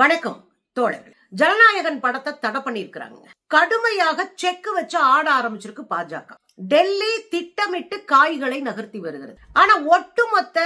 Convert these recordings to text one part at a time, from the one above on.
வணக்கம் தோழர்கள். ஜனநாயகன் படத்தை தடை பண்ணிருக்கிறாங்க கடுமையாக செக் வச்சு ஆட ஆரம்பிச்சிருக்கு பாஜக. டெல்லி திட்டமிட்டு காய்களை நகர்த்தி வருகிறது. ஆனா ஒட்டுமொத்த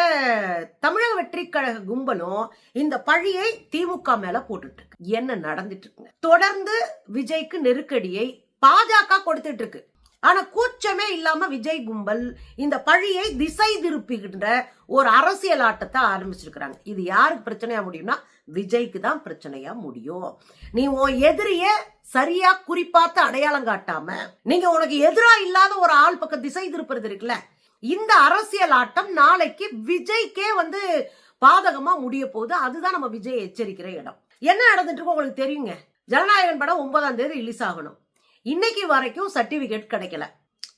தமிழக வெற்றி கழக கும்பலும் இந்த பழியை திமுக மேல போட்டுட்டு இருக்கு என்ன நடந்துட்டு இருக்குங்க தொடர்ந்து விஜய்க்கு நெருக்கடியை பாஜக கொடுத்துட்டு இருக்கு ஆனா கூச்சமே இல்லாம விஜய் கும்பல் இந்த பழியை திசை திருப்புகின்ற ஒரு அரசியல் ஆட்டத்தை ஆரம்பிச்சிருக்கிறாங்க. இது யாருக்கு பிரச்சனையா முடியும்னா விஜய்க்கு தான் பிரச்சனையா முடியும். நீ உன் எதிரிய சரியா குறிப்பாத்து அடையாளம் காட்டாம நீங்க உனக்கு எதிரா இல்லாத ஒரு ஆள் பக்கம் திசை திருப்புறது இருக்குல்ல இந்த அரசியல் ஆட்டம் நாளைக்கு விஜய்க்கே வந்து பாதகமா முடிய போகுது. அதுதான் நம்ம விஜய் எச்சரிக்கிற இடம். என்ன நடந்துட்டு உங்களுக்கு தெரியுங்க? ஜனநாயகன் படம் ஒன்பதாம் தேதி ரிலீஸ் ஆகணும். இன்னைக்கு வரைக்கும் சர்டிபிகேட் கிடைக்கல.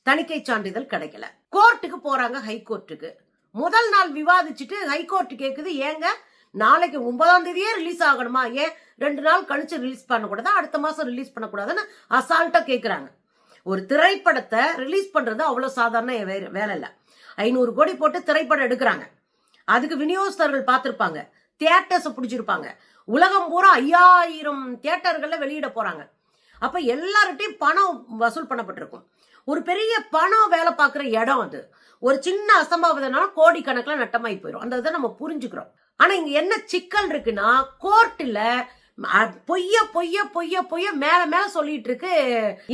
தணிக்கை சான்றிதழ் கிடைக்கல. கோர்ட்டுக்கு போறாங்க ஹைகோர்ட்டுக்கு முதல் நாள் விவாதிச்சுட்டு ஹைகோர்ட் கேக்குது ஏங்க? நாளைக்கு ஒன்பதாம் தேதியே ரிலீஸ் ஆகணுமா? ஏன்? ரெண்டு நாள் கழிச்சு ரிலீஸ் பண்ணக்கூடாது? அடுத்த மாசம் ரிலீஸ் பண்ணக்கூடாதுன்னு அசால்ட்டா கேக்குறாங்க. ஒரு திரைப்படத்தை ரிலீஸ் பண்றது அவ்வளவு சாதாரண வே- வேலை இல்லை. ஐநூறு கோடி போட்டு திரைப்படம் எடுக்கிறாங்க. அதுக்கு விநியோகஸ்தர்கள் பார்த்துருப்பாங்க. தியேட்டர்ஸை பிடிச்சிருப்பாங்க. உலகம் பூரா ஐயாயிரம் தியேட்டர்களில் வெளியிட போறாங்க. அப்போ எல்லார்கிட்டையும் பணம் வசூல் பண்ணப்பட்டிருக்கும். ஒரு பெரிய பணம் வேலை பார்க்குற இடம் அது. ஒரு சின்ன அசம்பாவிதம்னால கோடிக்கணக்கில் நட்டமாகி போயிடும் அந்த இதை நம்ம புரிஞ்சுக்கிறோம். ஆனால் இங்கே என்ன சிக்கல் இருக்குன்னா கோர்ட்டில் பொய்ய பொய்ய பொய்ய பொய்ய மேல மேல சொல்லிட்டு இருக்கு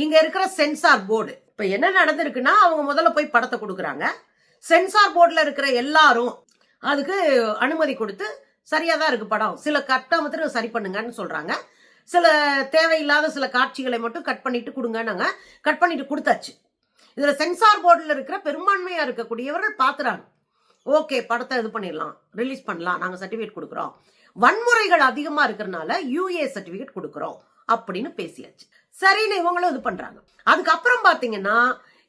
இங்க இருக்கிற சென்சார் போர்டு. இப்ப என்ன நடந்திருக்குன்னா அவங்க முதல்ல போய் படத்தை கொடுக்குறாங்க. சென்சார் போர்டில் இருக்கிற எல்லாரும் அதுக்கு அனுமதி கொடுத்து சரியாக தான் இருக்கு படம். சில கட்டமத்திற்கு சரி பண்ணுங்கன்னு சொல்கிறாங்க சில தேவையில்லாத சில காட்சிகளை மட்டும் கட் பண்ணிட்டு கொடுங்க நாங்கள் கட் பண்ணிட்டு கொடுத்தாச்சு. இதில் சென்சார் போர்டில் இருக்கிற பெரும்பான்மையாக இருக்கக்கூடியவர்கள் பார்க்குறாங்க ஓகே படத்தை இது பண்ணிடலாம். ரிலீஸ் பண்ணலாம். நாங்கள் சர்டிஃபிகேட் கொடுக்குறோம். வன்முறைகள் அதிகமாக இருக்கிறனால யூஏ சர்டிஃபிகேட் கொடுக்குறோம் அப்படின்னு பேசியாச்சு. சரின்னு இவங்களும் இது பண்ணுறாங்க அதுக்கப்புறம் பார்த்தீங்கன்னா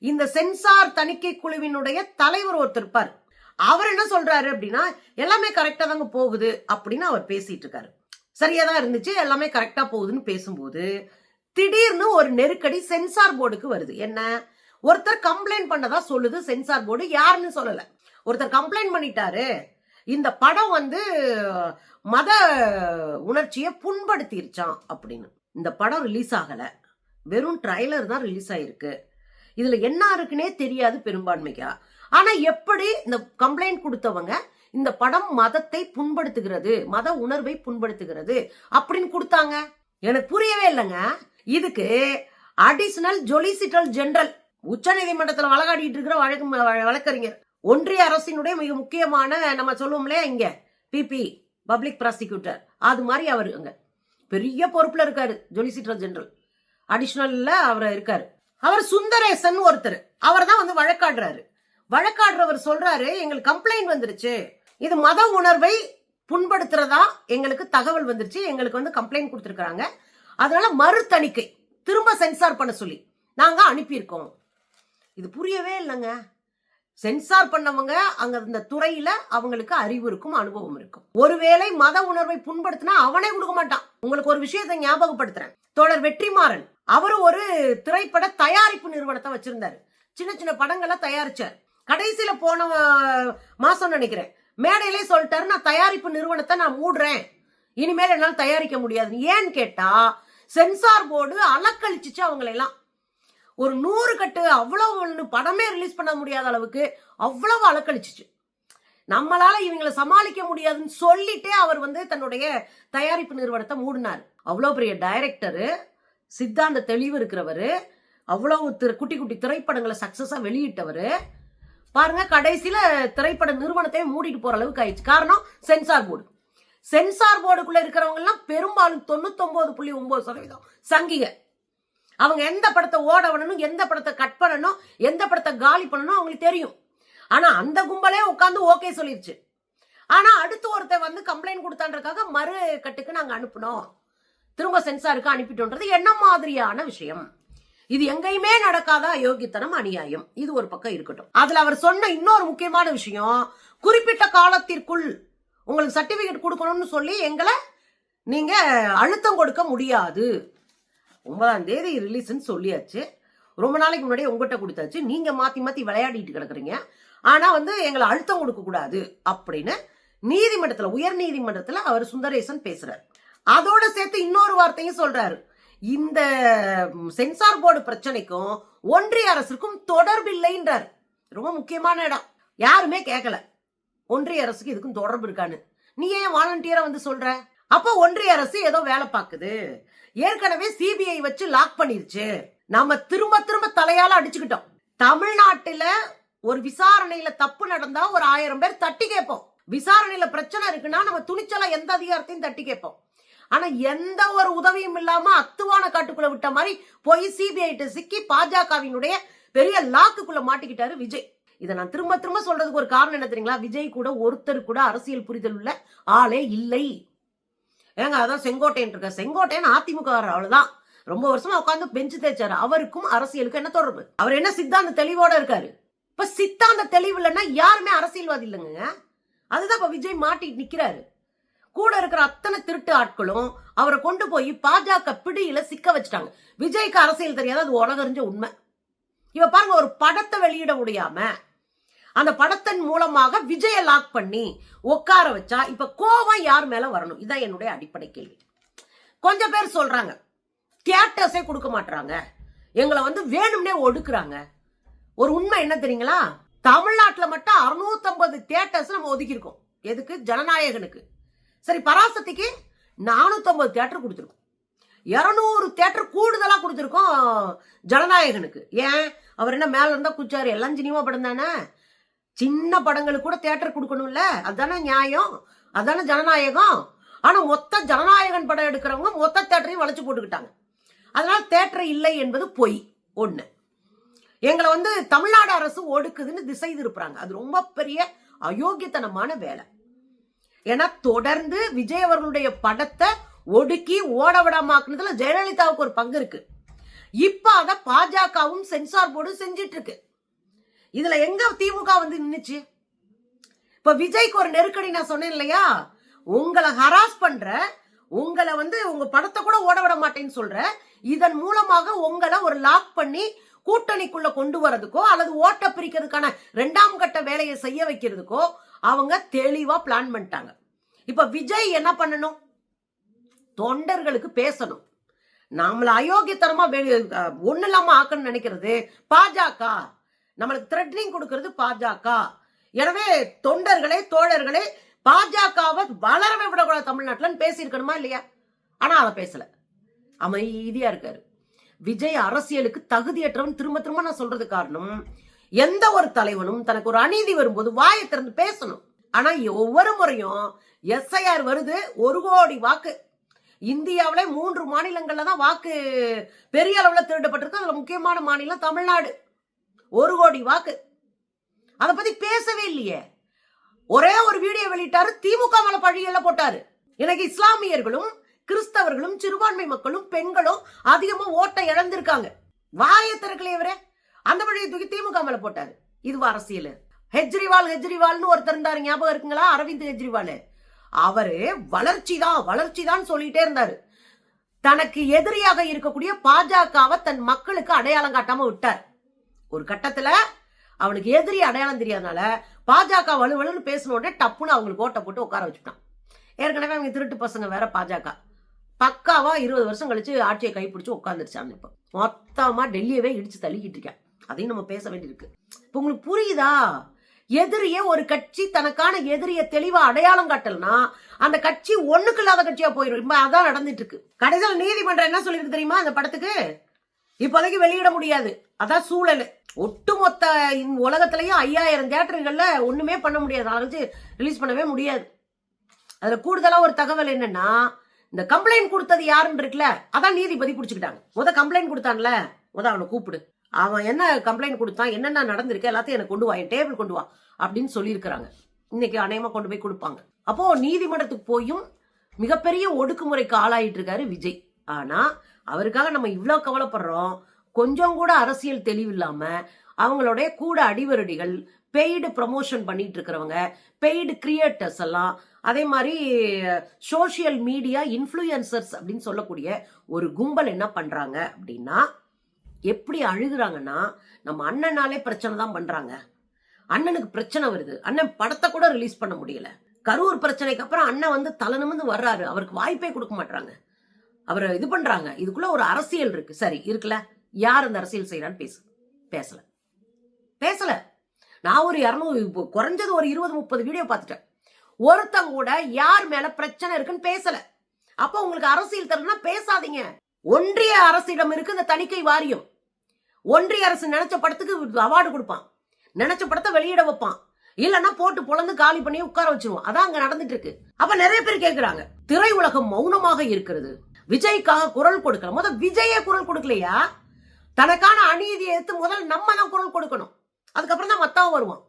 இந்த சென்சார் தணிக்கை குழுவினுடைய தலைவர் ஒருத்தர் இருப்பார். அவர் என்ன சொல்றாரு அப்படின்னா எல்லாமே கரெக்டாக தாங்க போகுது அப்படின்னு அவர் பேசிட்டு இருக்காரு. சரியா தான் இருந்துச்சு எல்லாமே கரெக்டா போகுதுன்னு பேசும்போது திடீர்னு ஒரு நெருக்கடி சென்சார் போர்டுக்கு வருது. என்ன? ஒருத்தர் கம்ப்ளைண்ட் பண்ணதா சொல்லுது சென்சார் போர்டு யாருன்னு சொல்லல. ஒருத்தர் கம்ப்ளைண்ட் பண்ணிட்டாரு. இந்த படம் வந்து மத உணர்ச்சியை புண்படுத்திருச்சான் அப்படின்னு. இந்த படம் ரிலீஸ் ஆகல. வெறும் ட்ரைலர் தான் ரிலீஸ் ஆயிருக்கு. இதுல என்ன இருக்குன்னே தெரியாது பெரும்பான்மைக்கா. ஆனா எப்படி இந்த கம்ப்ளைண்ட் கொடுத்தவங்க இந்த படம் மதத்தை புண்படுத்துகிறது மத உணர்வை புண்படுத்துகிறது அப்படின்னு கொடுத்தாங்க. எனக்கு புரியவே இல்லைங்க. இதுக்கு அடிஷனல் ஜொலிசிட்டல் ஜெனரல் உச்ச நீதிமன்றத்தில் வழக்காடிட்டு இருக்கிற வழக்கு வழக்கறிஞர் ஒன்றிய அரசினுடைய மிக முக்கியமான நம்ம சொல்லுவோம்லே இங்க பிபி பப்ளிக் ப்ராசிக்யூட்டர் அது மாதிரி அவர் அங்க. பெரிய பொறுப்புல இருக்காரு ஜொலிசிட்டல் ஜெனரல் அடிஷனல்ல அவர் இருக்காரு. அவர் சுந்தரேசன் ஒருத்தர். அவர் தான் வந்து வழக்காடுறாரு. வழக்காடுறவர் சொல்றாரு எங்களுக்கு கம்ப்ளைண்ட் வந்துருச்சு. இது மத உணர்வை புண்படுத்துறதா எங்களுக்கு தகவல் வந்துருச்சு. எங்களுக்கு வந்து கம்ப்ளைண்ட் கொடுத்துருக்காங்க அதனால மறு தணிக்கை திரும்ப சென்சார் பண்ண சொல்லி. நாங்க அனுப்பியிருக்கோம். இது புரியவே இல்லைங்க. சென்சார் பண்ணவங்க அங்க இந்த துறையில அவங்களுக்கு அறிவு இருக்கும் அனுபவம் இருக்கும். ஒருவேளை மத உணர்வை புண்படுத்தினா அவனே கொடுக்க மாட்டான். உங்களுக்கு ஒரு விஷயத்தை ஞாபகப்படுத்துறேன். தோழர் வெற்றிமாறன். அவரு ஒரு திரைப்பட தயாரிப்பு நிறுவனத்தை வச்சிருந்தாரு. சின்ன சின்ன படங்களை தயாரிச்சார். கடைசியில போன மாசம் நினைக்கிறேன். மேடையிலே சொல்லிட்டாரு நான் தயாரிப்பு நிறுவனத்தை நான் மூடுறேன். இனிமேல் என்னால் தயாரிக்க முடியாது. ஏன்னு கேட்டா சென்சார் போர்டு அலக்கழிச்சிச்சு அவங்களெல்லாம். ஒரு நூறு கட்டு அவ்வளவு ஒண்ணு படமே ரிலீஸ் பண்ண முடியாத அளவுக்கு அவ்வளவு அலக்கழிச்சிச்சு. நம்மளால இவங்களை சமாளிக்க முடியாதுன்னு சொல்லிட்டே அவர் வந்து தன்னுடைய தயாரிப்பு நிறுவனத்தை மூடினார். அவ்வளோ பெரிய டைரக்டரு சித்தாந்த தெளிவு இருக்கிறவரு அவ்வளோ திரு- குட்டி குட்டி திரைப்படங்களை சக்ஸஸாக வெளியிட்டவர் பாருங்க கடைசியில திரைப்பட நிறுவனத்தையே மூடிட்டு போற அளவுக்கு ஆயிடுச்சு. காரணம் சென்சார் போர்டு சென்சார் போர்டுக்குள்ள இருக்கிறவங்க எல்லாம் பெரும்பாலும் தொண்ணூத்தொன்பது புள்ளி ஒன்பது சதவீதம் சங்கிக அவங்க எந்த படத்தை ஓட விடணும் எந்த படத்தை கட் பண்ணணும் எந்த படத்தை காலி பண்ணணும் அவங்களுக்கு தெரியும். ஆனா அந்த கும்பலே உட்காந்து ஓகே சொல்லிருச்சு. ஆனா அடுத்து ஒருத்தன் வந்து கம்ப்ளைண்ட் கொடுத்தான்றக்காக மறு கட்டுக்கு நாங்க அனுப்புனோம். திரும்ப சென்சாருக்கு அனுப்பிட்டோன்றது என்ன மாதிரியான விஷயம்? இது எங்கேயுமே நடக்காத அயோக்கியத்தனம் அநியாயம். இது ஒரு பக்கம் இருக்கட்டும். அதுல அவர் சொன்ன இன்னொரு முக்கியமான விஷயம் குறிப்பிட்ட காலத்திற்குள் உங்களுக்கு சர்டிபிகேட் கொடுக்கணும்னு சொல்லி எங்களை நீங்க அழுத்தம் கொடுக்க முடியாது. ஒன்பதாம் தேதி ரிலீஸ்ன்னு சொல்லியாச்சு. ரொம்ப நாளைக்கு முன்னாடி உங்ககிட்ட கொடுத்தாச்சு. நீங்க மாத்தி மாத்தி விளையாடிட்டு கிடக்குறீங்க. ஆனா வந்து எங்களை அழுத்தம் கொடுக்க கூடாது அப்படின்னு நீதிமன்றத்துல உயர் நீதிமன்றத்துல அவர் சுந்தரேசன் பேசுறாரு. அதோட சேர்த்து இன்னொரு வார்த்தையும் சொல்றாரு. இந்த சென்சார் போர்டு பிரச்சனைக்கும் ஒன்றிய அரசுக்கும் தொடர்பில்லைன்றார். ரொம்ப முக்கியமான இடம். யாருமே கேட்கல ஒன்றிய அரசுக்கு இதுக்கும் தொடர்பு இருக்கான்னு. நீ ஏன் வாலண்டியரா வந்து சொல்ற? அப்போ ஒன்றிய அரசு ஏதோ வேலை பார்க்குது. ஏற்கனவே சிபிஐ வச்சு லாக் பண்ணிருச்சு. நாம திரும்ப திரும்ப தலையால அடிச்சுக்கிட்டோம். தமிழ்நாட்டுல ஒரு விசாரணையில தப்பு நடந்தா ஒரு ஆயிரம் பேர் தட்டி கேட்போம். விசாரணையில பிரச்சனை இருக்குன்னா நம்ம துணிச்சலா எந்த அதிகாரத்தையும் தட்டி கேட்போம். ஆனா எந்த ஒரு உதவியும் இல்லாம அத்துவான காட்டுக்குள்ள விட்ட மாதிரி போய் சிபிஐட்டு சிக்கி பாஜகவினுடைய பெரிய லாக்குக்குள்ள மாட்டிக்கிட்டாரு விஜய். இதை நான் திரும்ப திரும்ப சொல்றதுக்கு ஒரு காரணம் என்ன தெரியுங்களா? விஜய் கூட ஒருத்தர் கூட அரசியல் புரிதல் உள்ள ஆளே இல்லை. ஏங்க அதான் செங்கோட்டையன் இருக்க செங்கோட்டையன் அதிமுக அவ்வளவுதான் ரொம்ப வருஷமா உட்காந்து பெஞ்சு தேய்ச்சாரு. அவருக்கும் அரசியலுக்கு என்ன தொடர்பு? அவர் என்ன சித்தாந்த தெளிவோட இருக்காரு? இப்ப சித்தாந்த தெளிவு இல்லைன்னா யாருமே அரசியல்வாதி இல்லைங்க. அதுதான் இப்ப விஜய் மாட்டி நிக்கிறாரு. கூட இருக்கிற அத்தனை திருட்டு ஆட்களும் அவரை கொண்டு போய் பாஜக பிடியில சிக்க வச்சுட்டாங்க. விஜய்க்கு அரசியல் தெரியாது அது உலகறிஞ்ச உண்மை. இவ பாருங்க ஒரு படத்தை வெளியிட முடியாம அந்த படத்தின் மூலமாக விஜய லாக் பண்ணி உட்கார வச்சா இப்ப கோவம் யார் மேல வரணும்? இதான் என்னுடைய அடிப்படை கேள்வி. கொஞ்சம் பேர் சொல்றாங்க தியேட்டர்ஸே கொடுக்க மாட்டாங்க எங்களை வந்து வேணும்னே ஒடுக்குறாங்க. ஒரு உண்மை என்ன தெரியுங்களா? தமிழ்நாட்டில் மட்டும் 650 தியேட்டர்ஸ் நம்ம ஒதுக்கியிருக்கோம். எதுக்கு? ஜனநாயகனுக்கு. சரி பராசக்திக்கு நானூற்றம்பது தேட்டர் கொடுத்துருக்கோம். இரநூறு தேட்டர் கூடுதலாக கொடுத்துருக்கோம் ஜனநாயகனுக்கு. ஏன்? அவர் என்ன மேலே இருந்தால் குச்சாரு எல்லாம் சினிமா படம் தானே? சின்ன படங்களுக்கு கூட தேட்டர் கொடுக்கணும்ல. அதானே நியாயம். அதானே ஜனநாயகம். ஆனால் மொத்த ஜனநாயகன் படம் எடுக்கிறவங்க மொத்த தேட்டரையும் வளைச்சு போட்டுக்கிட்டாங்க. அதனால தேட்டர் இல்லை என்பது பொய். ஒன்று எங்களை வந்து தமிழ்நாடு அரசு ஒடுக்குதுன்னு திசை திருப்புறாங்க. அது ரொம்ப பெரிய அயோக்கியத்தனமான வேலை. ஏன்னா தொடர்ந்து விஜய் அவர்களுடைய படத்தை ஒடுக்கி ஓட விடாமாக்குனதுல ஜெயலலிதாவுக்கு ஒரு பங்கு இருக்கு. இப்ப அத பாஜகவும் சென்சார் போர்டும் செஞ்சிட்டு இருக்கு இதுல எங்க திமுக வந்து நின்னுச்சு? இப்ப விஜய்க்கு ஒரு நெருக்கடி நான் சொன்னேன் இல்லையா? உங்களை ஹராஸ் பண்ற உங்களை வந்து உங்க படத்தை கூட ஓட விட மாட்டேன்னு சொல்ற இதன் மூலமாக உங்களை ஒரு லாக் பண்ணி கூட்டணிக்குள்ள கொண்டு வரதுக்கோ அல்லது ஓட்ட பிரிக்கிறதுக்கான ரெண்டாம் கட்ட வேலையை செய்ய வைக்கிறதுக்கோ அவங்க தெளிவா பிளான் பண்ணிட்டாங்க. இப்ப விஜய் என்ன பண்ணணும்? தொண்டர்களுக்கு பேசணும். நம்மள அயோக்கியத்தனமா ஒண்ணு இல்லாம ஆக்கணும்னு நினைக்கிறது பாஜக. நம்மளுக்கு த்ரெட்னிங் கொடுக்கறது பாஜக. எனவே தொண்டர்களே தோழர்களே பாஜகவை வளரவே விடக்கூடாது தமிழ்நாட்டில்னு பேசியிருக்கணுமா இல்லையா? ஆனா அதை பேசல. அமைதியா இருக்காரு. விஜய் அரசியலுக்கு தகுதியற்றவன் திரும்ப திரும்ப நான் சொல்றது காரணம் எந்த ஒரு தலைவனும் தனக்கு ஒரு அநீதி வரும்போது வாயை திறந்து பேசணும். ஆனா ஒவ்வொரு முறையும் எஸ்ஐஆர் வருது ஒரு கோடி வாக்கு. இந்தியாவில மூன்று மாநிலங்கள்ல தான் வாக்கு பெரிய அளவுல திருடப்பட்டிருக்கு. அதுல முக்கியமான மாநிலம் தமிழ்நாடு. ஒரு கோடி வாக்கு. அதை பத்தி பேசவே இல்லையே. ஒரே ஒரு வீடியோ வெளியிட்டாரு திமுக மேல பழியெல்லாம் போட்டாரு. எனக்கு இஸ்லாமியர்களும் கிறிஸ்தவர்களும் சிறுபான்மை மக்களும் பெண்களும் அதிகமா ஓட்டை இழந்திருக்காங்க. வாயை திறக்கலையே இவரே. அந்த வழியை தூக்கி திமுக மேல போட்டாரு. இதுவா அரசியல். ஹெஜ்ரிவால் ஹெஜ்ரிவால்னு ஒருத்தர் இருந்தாரு. ஞாபகம் இருக்குங்களா? அரவிந்த் ஹெஜ்ரிவால். அவரு வளர்ச்சி தான் வளர்ச்சி தான் சொல்லிட்டே இருந்தாரு. தனக்கு எதிரியாக இருக்கக்கூடிய பாஜகவை தன் மக்களுக்கு அடையாளம் காட்டாம விட்டார். ஒரு கட்டத்துல அவனுக்கு எதிரி அடையாளம் தெரியாதனால பாஜக வலுவலுன்னு பேசின உடனே டப்புன்னு அவங்களுக்கு ஓட்டை போட்டு உட்கார வச்சுட்டான். ஏற்கனவே அவங்க திருட்டு பசங்க வேற பாஜக. பக்காவா இருபது வருஷம் கழிச்சு ஆட்சியை கைப்பிடிச்சு உட்காந்துருச்சான் இப்போ. மொத்தமா டெல்லியவே இடிச்சு தள்ளிக்கிட்டு இருக்கேன். அதையும் நம்ம பேச வேண்டியிருக்கு. இப்போ உங்களுக்கு புரியுதா? எதிரியே ஒரு கட்சி தனக்கான எதிரிய தெளிவா அடையாளம் காட்டலனா அந்த கட்சி ஒண்ணுக்கு இல்லாத கட்சியா போயிடும் இப்ப அதான் நடந்துட்டு இருக்கு கடைசியில் நீதிமன்றம் என்ன சொல்லிருக்கு தெரியுமா அந்த படத்துக்கு? இப்போதைக்கு வெளியிட முடியாது. அதான் சூழல். ஒட்டுமொத்த உலகத்திலயும் ஐயாயிரம் தியேட்டர்கள்ல ஒண்ணுமே பண்ண முடியாது. அழைச்சு ரிலீஸ் பண்ணவே முடியாது. அதுல கூடுதலா ஒரு தகவல் என்னன்னா இந்த கம்ப்ளைண்ட் கொடுத்தது யாருன்னு இருக்குல்ல அதான் நீதிபதி பிடிச்சிக்கிட்டாங்க. முத கம்ப்ளைண்ட் கொடுத்தான்ல முத அவனை கூப்பிடு. அவன் என்ன கம்ப்ளைண்ட் கொடுத்தான் என்னென்ன நடந்திருக்கு எல்லாத்தையும் எனக்கு கொண்டு வா என் டேபிள் கொண்டு வா அப்படின்னு சொல்லியிருக்கிறாங்க. இன்னைக்கு அநேகமா கொண்டு போய் கொடுப்பாங்க. அப்போ நீதிமன்றத்துக்கு போயும் மிகப்பெரிய ஒடுக்குமுறைக்கு ஆளாயிட்டு இருக்காரு விஜய். ஆனா அவருக்காக நம்ம இவ்வளோ கவலைப்படுறோம். கொஞ்சம் கூட அரசியல் தெளிவில்லாம அவங்களுடைய கூட அடிவருடிகள் பெய்டு ப்ரமோஷன் பண்ணிட்டு இருக்கிறவங்க பெய்டு கிரியேட்டர்ஸ் எல்லாம் அதே மாதிரி சோஷியல் மீடியா இன்ஃப்ளூயன்சர்ஸ் அப்படின்னு சொல்லக்கூடிய ஒரு கும்பல் என்ன பண்றாங்க அப்படின்னா எப்படி அழுகுறாங்கன்னா நம்ம அண்ணனாலே பிரச்சனை தான் பண்றாங்க. அண்ணனுக்கு பிரச்சனை வருது. அண்ணன் படத்தை கூட ரிலீஸ் பண்ண முடியல. கரூர் பிரச்சனைக்கு அப்புறம் அண்ணன் வந்து தலை நிமிர்ந்து வர்றாரு. அவருக்கு வாய்ப்பே கொடுக்க மாட்டாங்க அவரை இது பண்றாங்க. இதுக்குள்ள ஒரு அரசியல் இருக்கு. சரி இருக்குல்ல. யார் அந்த அரசியல் செய்யறான்னு பேசு. பேசல. பேசல. நான் ஒரு இரநூறு இப்போ குறைஞ்சது ஒரு இருபது முப்பது வீடியோ பார்த்துட்டேன். ஒருத்தங்க கூட யார் மேல பிரச்சனை இருக்குன்னு பேசல. அப்போ உங்களுக்கு அரசியல் தரணும்னா பேசாதீங்க. ஒன்றிய அரசிடம் இருக்கு இந்த தணிக்கை வாரியம். ஒன்றிய அரசு நினைச்ச படத்துக்கு அவார்டு கொடுப்பான். நினைச்ச படத்தை வெளியிட வைப்பான். இல்லைன்னா போட்டு பொழந்து காலி பண்ணி உட்கார வச்சிருவோம் அதான் அங்க நடந்துட்டு இருக்கு. அப்ப நிறைய பேர் கேக்குறாங்க. திரை உலகம் மௌனமாக இருக்கிறது. விஜய்க்காக குரல் கொடுக்கல. முதல் விஜயே குரல் கொடுக்கலையா? தனக்கான அநீதியை எடுத்து முதல் நம்ம தான் குரல் கொடுக்கணும். அதுக்கப்புறம் தான் மத்தவன் வருவான்.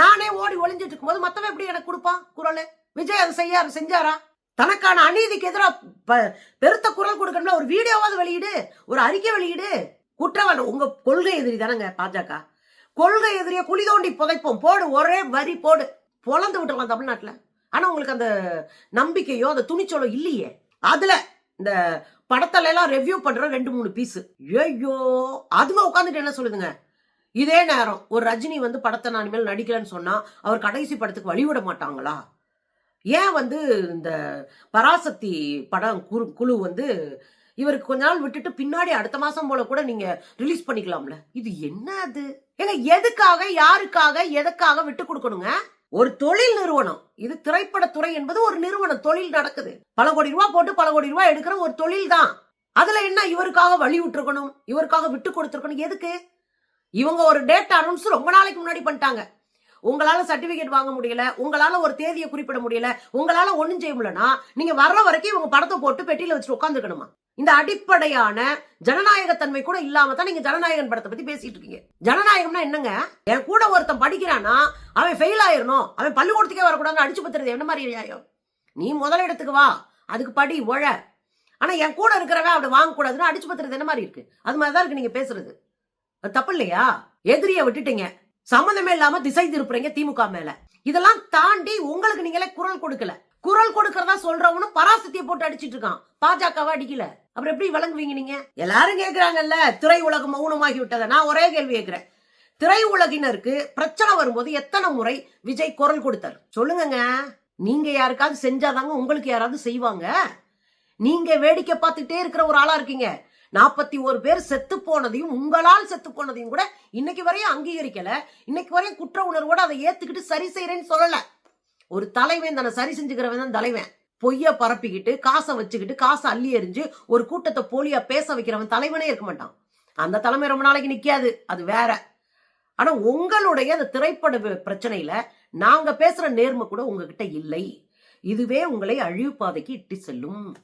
நானே ஓடி ஒளிஞ்சிட்டு இருக்கும்போது மத்தவன் எப்படி எனக்கு கொடுப்பான் குரல்? விஜய் அதை செய்யாரு செஞ்சாரா? தனக்கான அநீதிக்கு எதிராக பெருத்த குரல் கொடுக்கணும்னா ஒரு வீடியோவாவது வெளியிடு. ஒரு அறிக்கை வெளியிடு. குற்றவாளி உங்க கொள்கை எதிரி தானங்க பாஜக. கொள்கை எதிரியை குழி தோண்டி புதைப்போம். போடு ஒரே வரி போடு. பொழந்து விட்டுலாம் தமிழ்நாட்டில். ஆனா உங்களுக்கு அந்த நம்பிக்கையோ அந்த துணிச்சலோ இல்லையே. அதுல இந்த படத்துல எல்லாம் ரெவ்யூ பண்ற ரெண்டு மூணு பீஸ் ஐயோ அதுங்க உட்காந்துட்டு என்ன சொல்லுதுங்க? இதே நேரம் ஒரு ரஜினி வந்து படத்தை நான் இனிமேல் நடிக்கலன்னு சொன்னா அவர் கடைசி படத்துக்கு வழிவிட மாட்டாங்களா? ஏன் வந்து இந்த பராசக்தி படம் குழு குழு வந்து இவருக்கு கொஞ்ச நாள் விட்டுட்டு பின்னாடி அடுத்த மாசம் போல கூட நீங்க ரிலீஸ் பண்ணிக்கலாம்ல. இது என்ன அது? ஏங்க எதுக்காக யாருக்காக எதுக்காக விட்டு கொடுக்கணுங்க? ஒரு தொழில் நிறுவனம். இது திரைப்படத்துறை என்பது ஒரு நிறுவனம். தொழில் நடக்குது. பல கோடி ரூபாய் போட்டு பல கோடி ரூபாய் எடுக்கிற ஒரு தொழில் தான். அதுல என்ன இவருக்காக வழி விட்டுருக்கணும்? இவருக்காக விட்டு கொடுத்துருக்கணும்? எதுக்கு? இவங்க ஒரு டேட் அனௌன்ஸ் ரொம்ப நாளைக்கு முன்னாடி பண்ணிட்டாங்க. உங்களால சர்டிபிகேட் வாங்க முடியல உங்களால ஒரு தேதியை குறிப்பிட முடியல உங்களால ஒண்ணும் செய்ய முடியலன்னா நீங்க வர்ற வரைக்கும் இவங்க படத்தை போட்டு பெட்டியில வச்சுட்டு உட்காந்துக்கணுமா இந்த அடிப்படையான ஜனநாயகத்தன்மை கூட இல்லாம தான் நீங்க ஜனநாயகன் படத்தை பத்தி பேசிட்டு இருக்கீங்க. ஜனநாயகம்னா என்னங்க? என் கூட ஒருத்தன் படிக்கிறானா அவன் ஃபெயில் ஆயிரணும். அவன் பள்ளிக்கூடத்துக்கே வரக்கூடாதுன்னு அடிச்சு பத்துறது என்ன மாதிரி நியாயம்? நீ முதலிடத்துக்கு வா. அதுக்கு படி உழ. ஆனா என் கூட இருக்கிறவன் அப்படி வாங்கக்கூடாதுன்னு அடிச்சு பத்துறது என்ன மாதிரி இருக்கு? அது மாதிரி தான் இருக்கு நீங்க பேசுறது. அது தப்பு இல்லையா? எதிரிய விட்டுட்டீங்க. சம்மந்தமே இல்லாம திசை திருப்புறீங்க திமுக மேல. இதெல்லாம் தாண்டி உங்களுக்கு நீங்களே குரல் கொடுக்கல. குரல் கொடுக்கறதா சொல்றவனும் பராசக்தியை போட்டு அடிச்சிட்டு இருக்கான். பாஜகவை அடிக்கல. அப்புறம் எப்படி வழங்குவீங்க நீங்க? எல்லாரும் கேக்குறாங்கல்ல திரை உலகம் மௌனமாகி விட்டதை. நான் ஒரே கேள்வி கேட்கிறேன் திரை உலகினருக்கு பிரச்சனை வரும்போது எத்தனை முறை விஜய் குரல் கொடுத்தாரு? சொல்லுங்கங்க. நீங்க யாருக்காவது செஞ்சாதாங்க உங்களுக்கு யாராவது செய்வாங்க? நீங்க வேடிக்கை பார்த்துட்டே இருக்கிற ஒரு ஆளா இருக்கீங்க. நாற்பத்தி ஒரு பேர் செத்து போனதையும் உங்களால் செத்து போனதையும் கூட இன்னைக்கு வரையும் அங்கீகரிக்கல. இன்னைக்கு வரையும் குற்ற உணர்வோட அதை ஏத்துக்கிட்டு சரி செய்யறேன்னு சொல்லல. ஒரு தலைவன் தன்னை சரி செஞ்சுக்கிறவன் தான் தலைவன். பொய்ய பரப்பிக்கிட்டு காசை வச்சுக்கிட்டு காசை அள்ளி எறிஞ்சு ஒரு கூட்டத்தை போலியா பேச வைக்கிறவன் தலைவனே இருக்க மாட்டான். அந்த தலைமை ரொம்ப நாளைக்கு நிக்காது. அது வேற. ஆனா உங்களுடைய அந்த திரைப்பட பிரச்சனையில நாங்க பேசுற நேர்மை கூட உங்ககிட்ட இல்லை. இதுவே உங்களை அழிவு பாதைக்கு இட்டு செல்லும்.